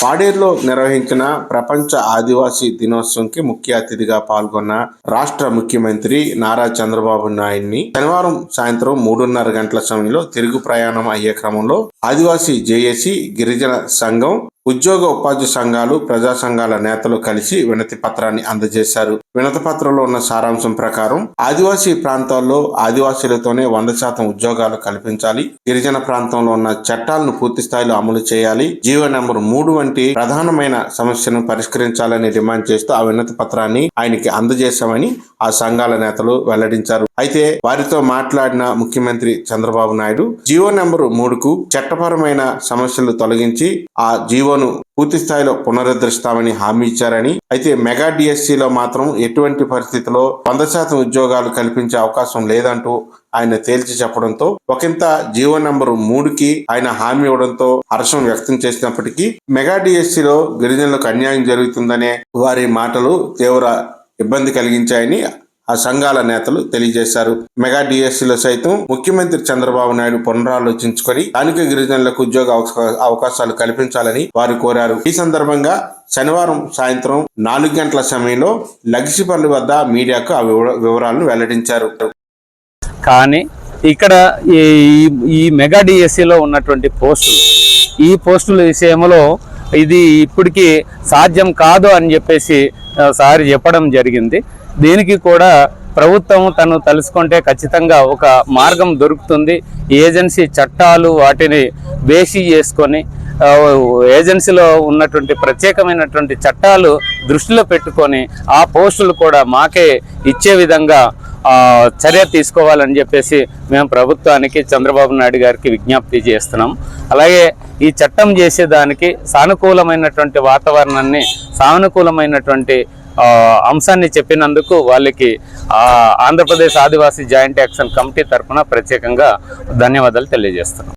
పాడేరులో నిర్వహించిన ప్రపంచ ఆదివాసీ దినోత్సవంకి ముఖ్య అతిథిగా పాల్గొన్న రాష్ట్ర ముఖ్యమంత్రి నారా చంద్రబాబు నాయుడిని శనివారం సాయంత్రం మూడున్నర గంటల సమయంలో తిరుగు ప్రయాణం అయ్యే క్రమంలో ఆదివాసీ జేఏసీ గిరిజన సంఘం ఉద్యోగ ఉపాధి సంఘాలు ప్రజా సంఘాల నేతలు కలిసి వినతి పత్రాన్ని అందజేశారు. వినతి పత్రంలో ఉన్న సారాంశం ప్రకారం ఆదివాసీ ప్రాంతాల్లో ఆదివాసీలతోనే వంద శాతం ఉద్యోగాలు కల్పించాలి. గిరిజన ప్రాంతంలో ఉన్న చట్టాలను పూర్తి స్థాయిలో అమలు చేయాలి. జీవో నెంబర్ మూడు వంటి ప్రధానమైన సమస్యను పరిష్కరించాలని డిమాండ్ చేస్తూ ఆ వినతి పత్రాన్ని ఆయనకి అందజేశామని ఆ సంఘాల నేతలు వెల్లడించారు. అయితే వారితో మాట్లాడిన ముఖ్యమంత్రి చంద్రబాబు నాయుడు జీవో నెంబరు మూడుకు చట్టపరమైన సమస్యలు తొలగించి ఆ జీవో జీవోను పూర్తి స్థాయిలో పునరుద్ధరిస్తామని హామీ ఇచ్చారని అయితే మెగా డిఎస్సిలో మాత్రం ఎటువంటి పరిస్థితిలో వంద శాతం ఉద్యోగాలు కల్పించే అవకాశం లేదంటూ ఆయన తేల్చి చెప్పడంతో ఒకంత జీవో నంబరు మూడుకి ఆయన హామీ ఇవ్వడంతో హర్షం వ్యక్తం చేసినప్పటికీ మెగా డిఎస్సిలో గిరిజనులకు అన్యాయం జరుగుతుందనే వారి మాటలు తీవ్ర ఇబ్బంది కలిగించాయని ఆ సంఘాల నేతలు తెలియజేశారు. మెగా డిఎస్సీలో సైతం ముఖ్యమంత్రి చంద్రబాబు నాయుడు పునరాలోచించుకొని స్థానిక గిరిజనులకు ఉద్యోగ అవకాశాలు కల్పించాలని వారు కోరారు. ఈ సందర్భంగా శనివారం సాయంత్రం నాలుగు గంటల సమయంలో లగ్సిపల్లి వద్ద మీడియాకు ఆ వివర- వివరాలను వెల్లడించారు. కానీ ఇక్కడ ఈ ఈ మెగా డిఎస్సిలో ఉన్నటువంటి పోస్టులు ఈ పోస్టుల విషయంలో ఇది ఇప్పటికీ సాధ్యం కాదు అని చెప్పేసి సారి చెప్పడం జరిగింది. దీనికి కూడా ప్రభుత్వం తను తలుసుకుంటే ఖచ్చితంగా ఒక మార్గం దొరుకుతుంది. ఏజెన్సీ చట్టాలు వాటిని బేసి చేసుకొని ఏజెన్సీలో ఉన్నటువంటి ప్రత్యేకమైనటువంటి చట్టాలు దృష్టిలో పెట్టుకొని ఆ పోస్టులు కూడా మాకే ఇచ్చే విధంగా చర్య తీసుకోవాలని చెప్పేసి మేము ప్రభుత్వానికి చంద్రబాబు నాయుడు గారికి విజ్ఞప్తి చేస్తున్నాం. అలాగే ఈ చట్టం చేసేదానికి సానుకూలమైనటువంటి వాతావరణాన్ని సానుకూలమైనటువంటి అంశాన్ని చెప్పినందుకు వాళ్ళకి Andhra Pradesh Adivasi joint action committee తరఫున ప్రత్యేకంగా ధన్యవాదాలు తెలియజేస్తున్నాం.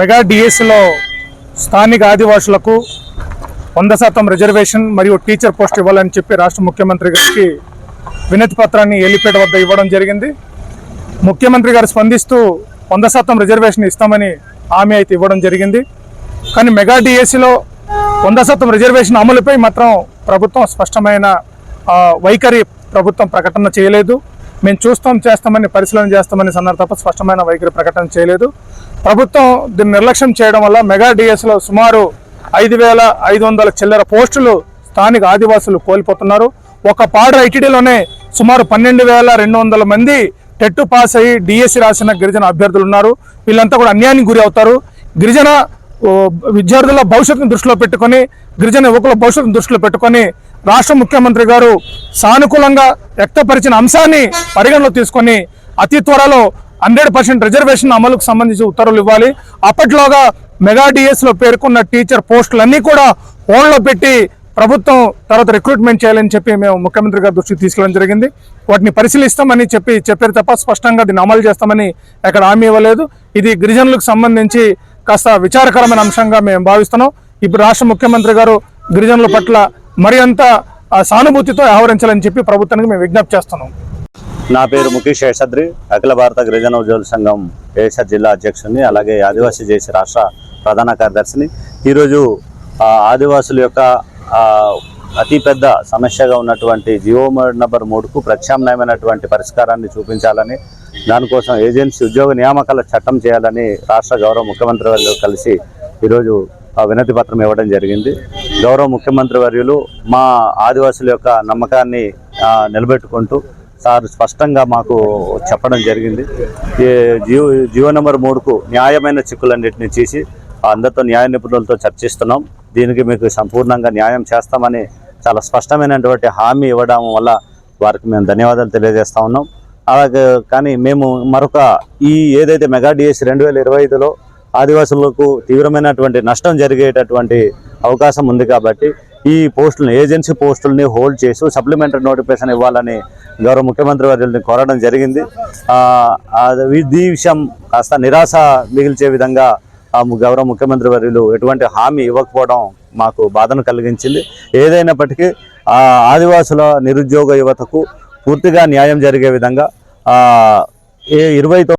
మెగా డిఎస్సిలో స్థానిక ఆదివాసులకు వంద శాతం రిజర్వేషన్ మరియు టీచర్ పోస్ట్ ఇవ్వాలని చెప్పి రాష్ట్ర ముఖ్యమంత్రి గారికి వినతి పత్రాన్ని ఎలిపేట వద్ద ఇవ్వడం జరిగింది. ముఖ్యమంత్రి గారు స్పందిస్తూ వంద శాతం రిజర్వేషన్ ఇస్తామని హామీ అయితే ఇవ్వడం జరిగింది. కానీ మెగా డిఎస్సిలో వంద శాతం రిజర్వేషన్ అమలుపై మాత్రం ప్రభుత్వం స్పష్టమైన వైఖరి ప్రభుత్వం ప్రకటన చేయలేదు. మేము చూస్తాం చేస్తామని పరిశీలన చేస్తామని అన్నారు తప్ప స్పష్టమైన వైఖరి ప్రకటన చేయలేదు. ప్రభుత్వం దీన్ని నిర్లక్ష్యం చేయడం వల్ల మెగా డిఎస్లో సుమారు ఐదు వేల ఐదు వందల చిల్లర పోస్టులు స్థానిక ఆదివాసులు కోల్పోతున్నారు. ఒక పాడు ఐటీడీలోనే సుమారు పన్నెండు వేల రెండు వందల మంది టెట్టు పాస్ అయ్యి డిఎస్సి రాసిన గిరిజన అభ్యర్థులు ఉన్నారు. వీళ్ళంతా కూడా అన్యాయానికి గురి అవుతారు. గిరిజన విద్యార్థుల భవిష్యత్తును దృష్టిలో పెట్టుకొని గిరిజన యువకుల భవిష్యత్తును దృష్టిలో పెట్టుకొని రాష్ట్ర ముఖ్యమంత్రి గారు సానుకూలంగా వ్యక్తపరిచిన అంశాన్ని పరిగణలో తీసుకొని అతి త్వరలో హండ్రెడ్ పర్సెంట్ రిజర్వేషన్ అమలుకు సంబంధించి ఉత్తర్వులు ఇవ్వాలి. అప్పట్లోగా మెగా డిఎస్లో పేర్కొన్న టీచర్ పోస్టులన్నీ కూడా హోల్డ్లో పెట్టి ప్రభుత్వం తర్వాత రిక్రూట్మెంట్ చేయాలని చెప్పి మేము ముఖ్యమంత్రి గారి దృష్టికి తీసుకెళ్ళడం జరిగింది. వాటిని పరిశీలిస్తామని చెప్పి చెప్పారు తప్ప స్పష్టంగా దీన్ని అమలు చేస్తామని ఎక్కడ హామీ ఇవ్వలేదు. ఇది గిరిజనులకు సంబంధించి కాస్త విచారకరమైన అంశంగా మేము భావిస్తున్నాం. ఇప్పుడు రాష్ట్ర ముఖ్యమంత్రి గారు గిరిజనుల పట్ల మరింత అంత సానుభూతితో వ్యవహరించాలని చెప్పి ప్రభుత్వానికి మేము విజ్ఞప్తి చేస్తున్నాం. నా పేరు ముఖేష్ శేషాద్రి అఖిల భారత గిరిజన ఉద్యోగుల సంఘం ఏషర్ జిల్లా అధ్యక్షుడిని అలాగే ఆదివాసీ చేసి రాష్ట్ర ప్రధాన కార్యదర్శిని. ఈరోజు ఆదివాసుల యొక్క అతి అతిపెద్ద సమస్యగా ఉన్నటువంటి జియో నంబర్ మూడుకు ప్రత్యామ్నాయమైనటువంటి పరిష్కారాన్ని చూపించాలని దానికోసం ఏజెన్సీ ఉద్యోగ నియామకాల చట్టం చేయాలని రాష్ట్ర గౌరవ ముఖ్యమంత్రి వర్యులు కలిసి ఈరోజు ఆ వినతి పత్రం ఇవ్వడం జరిగింది. గౌరవ ముఖ్యమంత్రి వర్యులు మా ఆదివాసుల యొక్క నమ్మకాన్ని నిలబెట్టుకుంటూ సార్ స్పష్టంగా మాకు చెప్పడం జరిగింది. ఈ జియో జియో నెంబర్ మూడుకు న్యాయమైన చిక్కులన్నింటినీ చేసి అందరితో న్యాయ నిపుణులతో చర్చిస్తున్నాం. దీనికి మీకు సంపూర్ణంగా న్యాయం చేస్తామని చాలా స్పష్టమైనటువంటి హామీ ఇవ్వడం వల్ల వారికి మేము ధన్యవాదాలు తెలియజేస్తా ఉన్నాం. అలాగే కానీ మేము మరొక ఈ ఏదైతే మెగా డిఎస్ రెండు వేల ఇరవై ఐదులో ఆదివాసులకు తీవ్రమైనటువంటి నష్టం జరిగేటటువంటి అవకాశం ఉంది కాబట్టి ఈ పోస్టులను ఏజెన్సీ పోస్టుల్ని హోల్డ్ చేసి సప్లిమెంటరీ నోటిఫికేషన్ ఇవ్వాలని గౌరవ ముఖ్యమంత్రి వారిని కోరడం జరిగింది. అది ఈ విషయం కాస్త నిరాశ మిగిల్చే విధంగా గౌరవ ముఖ్యమంత్రి వర్యులు ఎటువంటి హామీ ఇవ్వకపోవడం మాకు బాధను కలిగించింది. ఏదైనప్పటికీ ఆదివాసుల నిరుద్యోగ యువతకు పూర్తిగా న్యాయం జరిగే విధంగా ఆ, ఏ ఇరవై